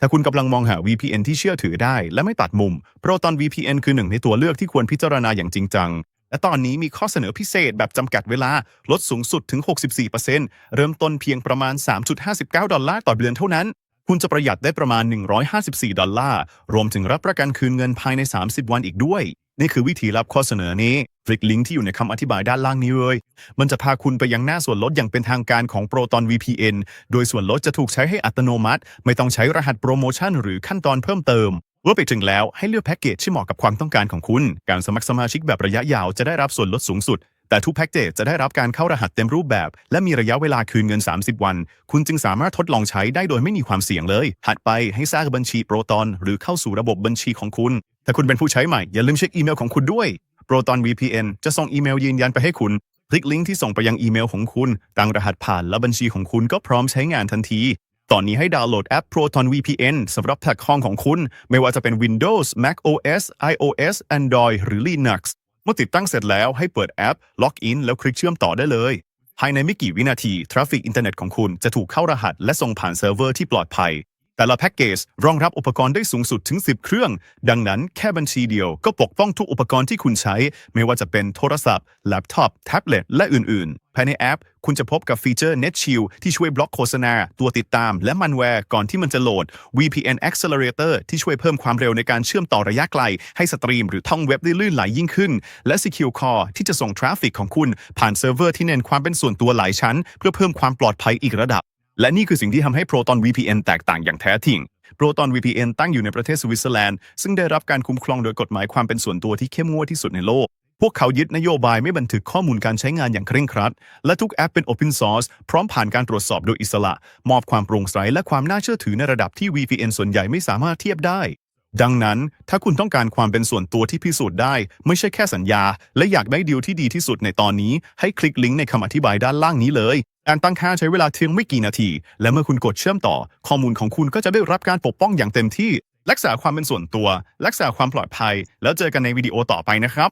ถ้าคุณกำลังมองหา VPN ที่เชื่อถือได้ และไม่ตัดมุม Proton VPN คือหนึ่งในตัวเลือกที่ควรพิจารณาอย่างจริงจัง และตอนนี้มีข้อเสนอพิเศษแบบจำกัดเวลา ลดสูงสุดถึง 64%เริ่มต้นเพียงประมาณ 3.59 ดอลลาร์ต่อเดือนเท่านั้น คุณจะประหยัดได้ประมาณ 154 ดอลลาร์ รวมถึงรับประกันคืนเงินภายใน 30 วันอีกด้วย นี่คือวิธีรับข้อเสนอนี้คลิกลิงก์ที่อยู่ในคำอธิบายด้านล่างนี้เลย มันจะพาคุณไปยังหน้าส่วนลดอย่างเป็นทางการของ Proton VPN โดยส่วนลดจะถูกใช้ให้อัตโนมัติ ไม่ต้องใช้รหัสโปรโมชั่นหรือขั้นตอนเพิ่มเติมเมื่อไปถึงแล้วให้เลือกแพ็กเกจที่เหมาะกับความต้องการของคุณ การสมัครสมาชิกแบบระยะยาวจะได้รับส่วนลดสูงสุด แต่ทุกแพ็กเกจจะได้รับการเข้ารหัสเต็มรูปแบบ และมีระยะเวลาคืนเงิน 30 วัน คุณจึงสามารถทดลองใช้ได้โดยไม่มีความเสี่ยงเลยถัดไปให้สร้างบัญชีโปรตอน หรือเข้าสู่ระบบบัญชีของคุณ ถ้าคุณเป็นผู้ใช้ใหม่ อย่าลืมเช็คอีเมลของคุณด้วย Proton VPN จะส่งอีเมลยืนยันไปให้คุณ คลิกลิงก์ที่ส่งไปยังอีเมลของคุณตั้งรหัสผ่านและบัญชีของคุณก็พร้อมใช้งานทันที ตอนนี้ให้ดาวน์โหลดแอป Proton VPN สำหรับแท็กห้องของคุณ ไม่ว่าจะเป็น Windows Mac OS iOS Android หรือ Linux เมื่อติดตั้งเสร็จแล้วให้เปิดแอป ล็อกอินแล้วคลิกเชื่อมต่อได้เลย ภายในไม่กี่วินาทีทราฟฟิกอินเทอร์เน็ตของคุณจะถูกเข้ารหัสและส่งผ่านเซิร์ฟเวอร์ที่ปลอดภัย แต่ละแพ็กเกจรองรับอุปกรณ์ได้สูงสุดถึง 10 เครื่อง ดังนั้นแค่บัญชีเดียวก็ปกป้องทุกอุปกรณ์ที่คุณใช้ ไม่ว่าจะเป็นโทรศัพท์ แล็ปท็อป แท็บเล็ต และอื่น ๆ ภายในแอป คุณจะพบกับฟีเจอร์ Net Shield ที่ช่วยบล็อกโฆษณา ตัวติดตาม และมันแวร์ก่อนที่มันจะโหลด VPN Accelerator ที่ช่วยเพิ่มความเร็วในการเชื่อมต่อระยะไกล ให้สตรีมหรือท่องเว็บได้ลื่นไหลยิ่งขึ้น และ Secure Core ที่จะส่งทราฟฟิกของคุณผ่านเซิร์ฟเวอร์ที่เน้นความเป็นส่วนตัวหลายชั้น เพื่อเพิ่มความปลอดภัยอีกระดับ และนี่คือสิ่งที่ทำให้ Proton VPN แตกต่างอย่างแท้จริง Proton VPN ตั้งอยู่ในประเทศสวิตเซอร์แลนด์ ซึ่งได้รับการคุ้มครองโดยกฎหมายความเป็นส่วนตัวที่เข้มงวดที่สุดในโลก พวกเขายึดนโยบายไม่บันทึกข้อมูลการใช้งานอย่างเคร่งครัด และทุกแอปเป็น Open Source พร้อมผ่านการตรวจสอบโดยอิสระ มอบความโปร่งใสและความน่าเชื่อถือในระดับที่ VPN ส่วนใหญ่ไม่สามารถเทียบได้ ดังนั้นถ้าคุณต้องการความเป็นส่วนตัวที่พิสูจน์ได้ ไม่ใช่แค่สัญญา และอยากได้ดีลที่ดีที่สุดในตอนนี้ ให้คลิกลิงก์ในคำอธิบายด้านล่างนี้เลยการตั้งค่าใช้เวลาเพียงไม่กี่นาที และเมื่อคุณกดเชื่อมต่อ ข้อมูลของคุณก็จะได้รับการปกป้องอย่างเต็มที่ รักษาความเป็นส่วนตัว รักษาความปลอดภัย แล้วเจอกันในวิดีโอต่อไปนะครับ